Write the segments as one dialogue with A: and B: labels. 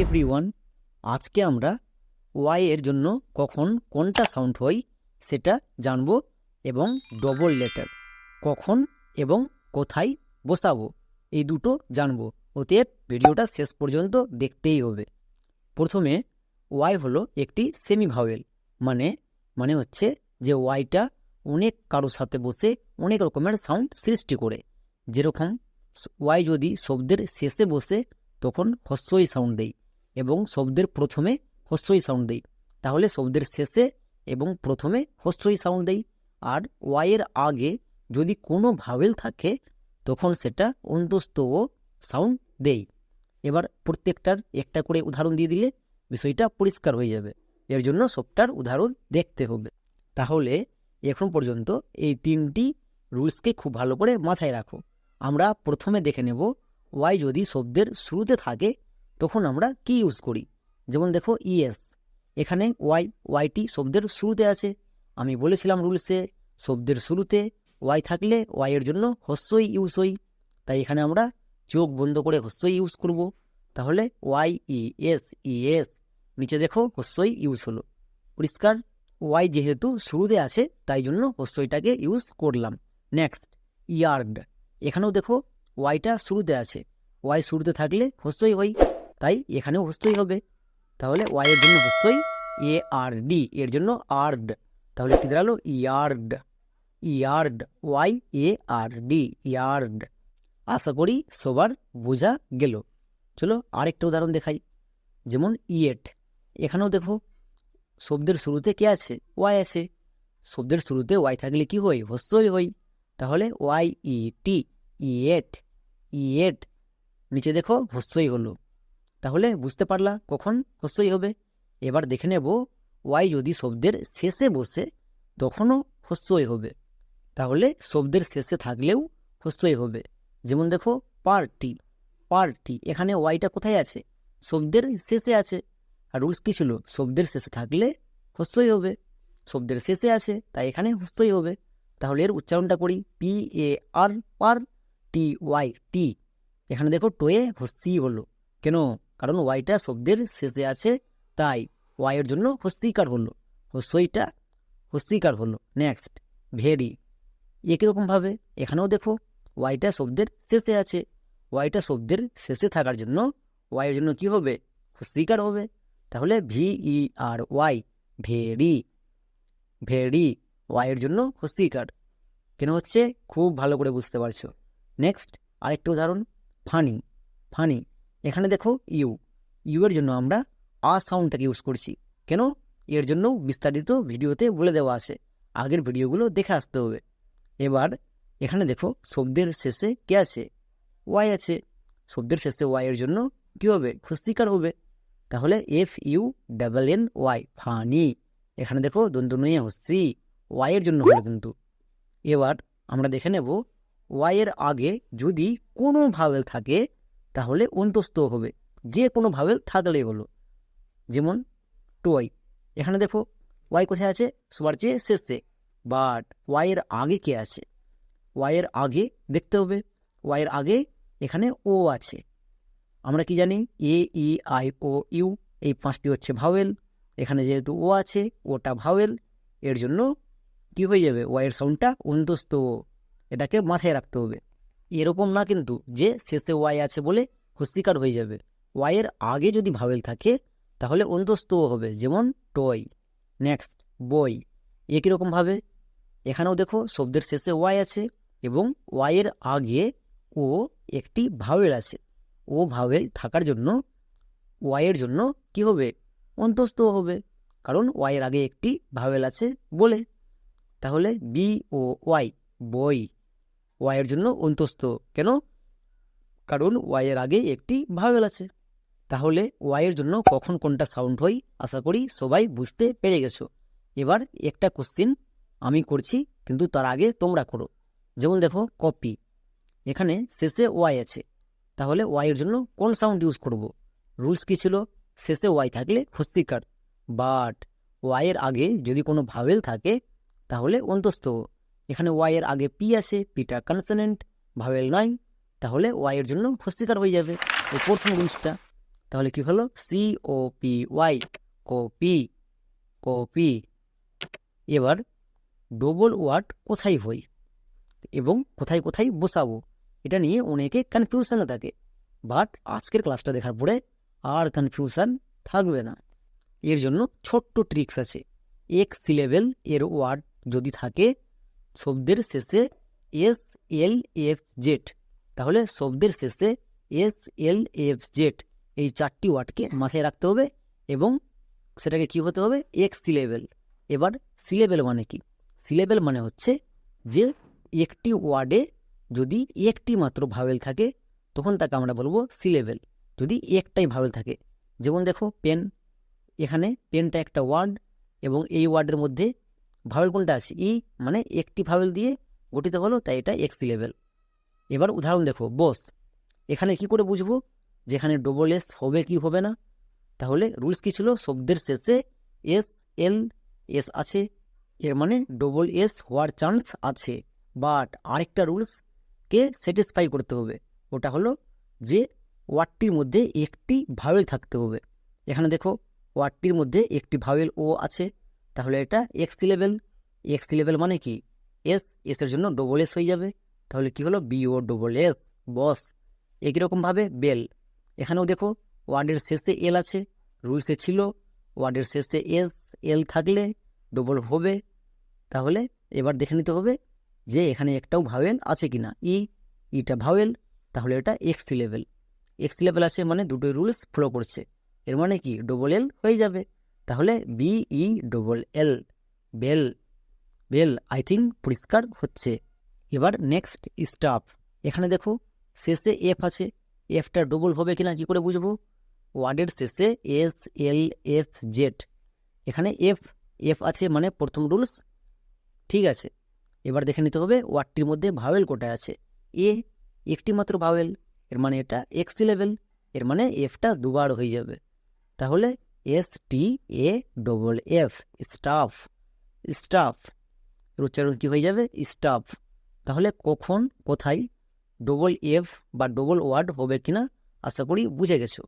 A: Every one আজকে আমরা Y এর জন্য কখন কোনটা সাউন্ড হয় সেটা জানব এবং ডবল লেটার কখন এবং কোথায় বসাবো, এই দুটো জানব। অতএব ভিডিওটা শেষ পর্যন্ত দেখতেই হবে। প্রথমে ওয়াই হলো একটি সেমি ভাওয়েল মানে মানে হচ্ছে যে ওয়াইটা অনেক কারোর সাথে বসে অনেক রকমের সাউন্ড সৃষ্টি করে। যেরকম ওয়াই যদি শব্দের শেষে বসে, তখন হস্যই সাউন্ড দেই এবং শব্দের প্রথমে হস্যই সাউন্ড দেই। তাহলে শব্দের শেষে এবং প্রথমে হস্যই সাউন্ড দেই। আর ওয়াইয়ের আগে যদি কোনো ভাবেল থাকে, তখন সেটা অন্তস্থ ও সাউন্ড দেই। এবার প্রত্যেকটার একটা করে উদাহরণ দিয়ে দিলে বিষয়টা পরিষ্কার হয়ে যাবে। এর জন্য সবটার উদাহরণ দেখতে হবে। তাহলে এখন পর্যন্ত এই তিনটি রুলসকে খুব ভালো করে মাথায় রাখো। আমরা প্রথমে দেখে নেব ওয়াই যদি শব্দের শুরুতে থাকে তখন আমরা কি ইউজ করি? যেমন দেখো ইএস এখানে ওয়াই ওয়াইটি শব্দের শুরুতে আছে। আমি বলেছিলাম রুলসে, শব্দের শুরুতে ওয়াই থাকলে ওয়াইয়ের জন্য হস্যই ইউজ হই। তাই এখানে আমরা চোখ বন্ধ করে হস্যই ইউজ করব। তাহলে Y E S E S নিচে দেখো হস্যই ইউজ হলো। পরিষ্কার? ওয়াই যেহেতু শুরুতে আছে, তাই জন্য হস্যইটাকে ইউজ করলাম। নেক্সট ইয়ার্ড এখানেও দেখো ওয়াইটা শুরুতে আছে। ওয়াই শুরুতে থাকলে হস্যই হই। তাই এখানেও হস্যই হবে। তাহলে ওয়াই এর জন্য হস্যই এ আর ডি এর জন্য আর্ড তাহলে কি দাঁড়াল? Yard yard Y A R D yard আশা করি সবার বোঝা গেল। চলো আরেকটা উদাহরণ দেখাই। যেমন ইয়েট, এখানেও দেখো, শব্দের শুরুতে কে আছে? ওয়াই আছে। শব্দের শুরুতে ওয়াই থাকলে কি হয়? হস্যই হই তাহলে Y E T yet yet নিচে দেখো হস্যই হলো। তাহলে বুঝতে পারলা কখন হস্যই হবে। এবার দেখে নেব ওয়াই যদি শব্দের শেষে বসে তখনও হস্যই হবে। তাহলে শব্দের শেষে থাকলেও হস্যই হবে। যেমন দেখো, পার্টি পার্টি, এখানে ওয়াইটা কোথায় আছে? শব্দের শেষে আছে। আর রুলস কী ছিল? শব্দের শেষে থাকলে হস্যই হবে। শব্দের শেষে আছে, তাই এখানে হস্যই হবে। তাহলে এর উচ্চারণটা করি P A R per T Y T এখানে দেখো, টোয়ে হস্যি হলো। কেন? কারণ ওয়াইটা শব্দের শেষে আছে, তাই ওয়াইয়ের জন্য হস্যিকার হলো। হস্যইটা হস্যিকার হলো। Next, very. একই রকমভাবে এখানেও দেখো, ওয়াইটা শব্দের শেষে আছে। ওয়াইটা শব্দের শেষে থাকার জন্য ওয়াইয়ের জন্য কি হবে? হস্যিকার হবে। তাহলে V E R Y very very ওয়াইয়ের জন্য হস্যিকার কেন হচ্ছে? খুব ভালো করে বুঝতে পারছ। নেক্সট, আরেকটা উদাহরণ, ফানি। ফানি এখানে দেখো ইউ। ইউ এর জন্য আমরা আ সাউন্ডটাকে ইউজ করছি। কেন? এর জন্য বিস্তারিত ভিডিওতে বলে দেওয়া আছে। আগের ভিডিওগুলো দেখে আসতে হবে। এবার এখানে দেখো শব্দের শেষে কে আছে? ওয়াই আছে। শব্দের শেষে ওয়াই এর জন্য কী হবে? খুস্তিকার হবে। তাহলে F U double N Y funny. এখানে দেখো দন্তনুয়ে হস্তি। ওয়াই এর জন্য হলো কিন্তু। এবার আমরা দেখে নেব ওয়াই এর আগে যদি কোনো ভাওয়েল থাকে তাহলে অন্তস্থ হবে। যে কোনো ভাওয়েল থাকলেই হলো। যেমন টোয়াই এখানে দেখো ওয়াই কোথায় আছে? সবার চেয়ে শেষে। বাট ওয়াইয়ের আগে কে আছে? ওয়াইয়ের আগে দেখতে হবে। ওয়াইয়ের আগে এখানে ও আছে। আমরা কি জানি? এ ই আই ও ইউ এই পাঁচটি হচ্ছে ভাওয়েল এখানে যেহেতু ও আছে, ওটা ভাওয়েল এর জন্য কি হয়ে যাবে? ওয়াইয়ের সাউন্ডটা অন্তস্থ। এটাকে মাথায় রাখতে হবে। এরকম না কিন্তু যে শেষে ওয়াই আছে বলে হস্তিকার হয়ে যাবে। ওয়াইয়ের আগে যদি ভাবেল থাকে, তাহলে অন্তস্থ হবে, যেমন টয়। নেক্সট বই একই রকমভাবে এখানেও দেখো শব্দের শেষে ওয়াই আছে এবং ওয়াইয়ের আগে ও একটি ভাওয়েল আছে। ও ভাওয়েল থাকার জন্য ওয়াইয়ের জন্য কি হবে? অন্তস্থ হবে, কারণ ওয়াইয়ের আগে একটি ভাওয়েল আছে বলে। তাহলে বি ও ওয়াই বই ওয়াইয়ের জন্য অন্তস্থ। কেন? কারণ ওয়াইয়ের আগে একটি ভাওয়েল আছে। তাহলে ওয়াইয়ের জন্য কখন কোনটা সাউন্ড হয়, আশা করি সবাই বুঝতে পেরে গেছো। এবার একটা কোশ্চিন আমি করছি, কিন্তু তার আগে তোমরা করো। যেমন দেখো কপি এখানে শেষে ওয়াই আছে। তাহলে ওয়াইয়ের জন্য কোন সাউন্ড ইউজ করব? রুলস কী ছিল? শেষে ওয়াই থাকলে হস্তিকার। বাট ওয়াইয়ের আগে যদি কোনো ভাওয়েল থাকে, তাহলে অন্তস্থ। এখানে ওয়াইয়ের আগে পি আছে পিটা কনসনেন্ট ভাওয়েল নয়, তাহলে ওয়াইয়ের জন্য হস্তিকার হয়ে যাবে। এই প্রথম রুলসটা তাহলে কি হলো? C O P Y copy copy এবার ডবল ওয়ার্ড কোথায় হই এবং কোথায় কোথায় বসাবো? এটা নিয়ে অনেকে কনফিউশনে থাকে। বাট আজকের ক্লাসটা দেখার পরে আর কনফিউশন থাকবে না। এর জন্য ছোট্ট ট্রিক্স আছে। এক সিলেবেল এর ওয়ার্ড যদি থাকে শব্দের শেষে এস এল এফ জেড। তাহলে শব্দের শেষে এস এল এফ জেড, এই চারটি ওয়ার্ডকে মাথায় রাখতে হবে এবং সেটাকে কি হতে হবে? এক সিলেবেল এবার সিলেবেল মানে কি? সিলেবেল মানে হচ্ছে যে একটি ওয়ার্ডে যদি একটি মাত্র ভাবেল থাকে, তখন তাকে আমরা বলব সিলেবেল যদি একটাই ভাবেল থাকে, যেমন দেখো পেন এখানে পেনটা একটা ওয়ার্ড এবং এই ওয়ার্ডের মধ্যে ভাওয়েল কোনটা আছে? ই মানে একটি ভাওয়েল দিয়ে গঠিত হলো, তাই এটা এক সিলেবেল এবার উদাহরণ দেখো বস এখানে কি করে বুঝব? যেখানে ডবল এস হবে কি হবে না? তাহলে রুলস কি ছিল? শব্দের শেষে এস এল এস আছে। এর মানে ডবল এস হওয়ার চান্স আছে। বাট আরেকটা রুলসকে স্যাটিসফাই করতে হবে। ওটা হলো যে ওয়ার্ডটির মধ্যে একটি ভাওয়েল থাকতে হবে। এখানে দেখো, ওয়ার্ডটির মধ্যে একটি ভাওয়েল ও আছে। তাহলে এটা এক্স লেভেল এক্স লেভেল মানে কি? এস এসের জন্য ডবল এস হয়ে যাবে। তাহলে কি হলো? B O double S boss একই রকমভাবে বেল এখানেও দেখো ওয়ার্ডের শেষে এল আছে রুলসে ছিল ওয়ার্ডের শেষে এস এল থাকলে ডবল হবে। তাহলে এবার দেখে নিতে হবে যে এখানে একটাও ভাওয়েল আছে কিনা। ই ইটা ভাওয়েল তাহলে এটা এক্স লেভেল এক্স লেভেল আছে মানে দুটোই রুলস ফলো করছে। এর মানে কি? ডবল এল হয়ে যাবে। তাহলে B E double L bell bell I think পরিষ্কার হচ্ছে। এবার নেক্সট স্টাফ এখানে দেখো, শেষে এফ আছে। এফটা ডবল হবে কিনা কি করে বুঝব? ওয়ার্ডের শেষে এস এল এফ জেড এখানে এফ এফ আছে মানে প্রথম রুলস ঠিক আছে। এবার দেখে নিতে হবে ওয়ার্ডটির মধ্যে ভাওয়েল কোটায় আছে। এ একটি মাত্র ভাওয়েল এর মানে এটা এক্স লেভেল এর মানে এফটা দুবার হয়ে যাবে। তাহলে S T A double F stuff stuff উচ্চারণ কী হয়ে যাবে? স্টাফ তাহলে কখন, কোথায়? ডবল এফ বা ডবল ওয়ার্ড হবে কিনা? আশা করি বুঝে গেছো।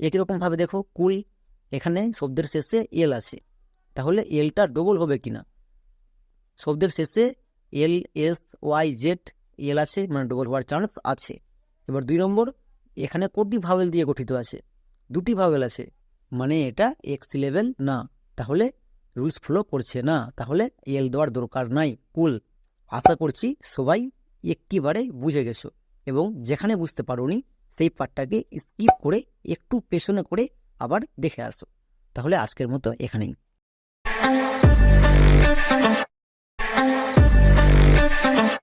A: একই রকমভাবে দেখো কুল এখানে শব্দের শেষে এল আছে। তাহলে এলটা ডবল হবে কিনা? শব্দের শেষে L S Y Z L আছে মানে ডবল হওয়ার চান্স আছে। এবার দুই নম্বর, এখানে কোটি ভাওয়েল দিয়ে গঠিত আছে। দুটি ভাওয়েল আছে। মানে এটা এক্স ইলেভেন না। তাহলে রুলস ফলো করছে না। তাহলে এল দেওয়ার দরকার নাই। কুল আশা করছি সবাই একটিবারে বুঝে গেছো। এবং যেখানে বুঝতে পারোনি, সেই পার্টটাকে স্কিপ করে একটু পেছনে করে আবার দেখে আসো। তাহলে আজকের মতো এখানেই।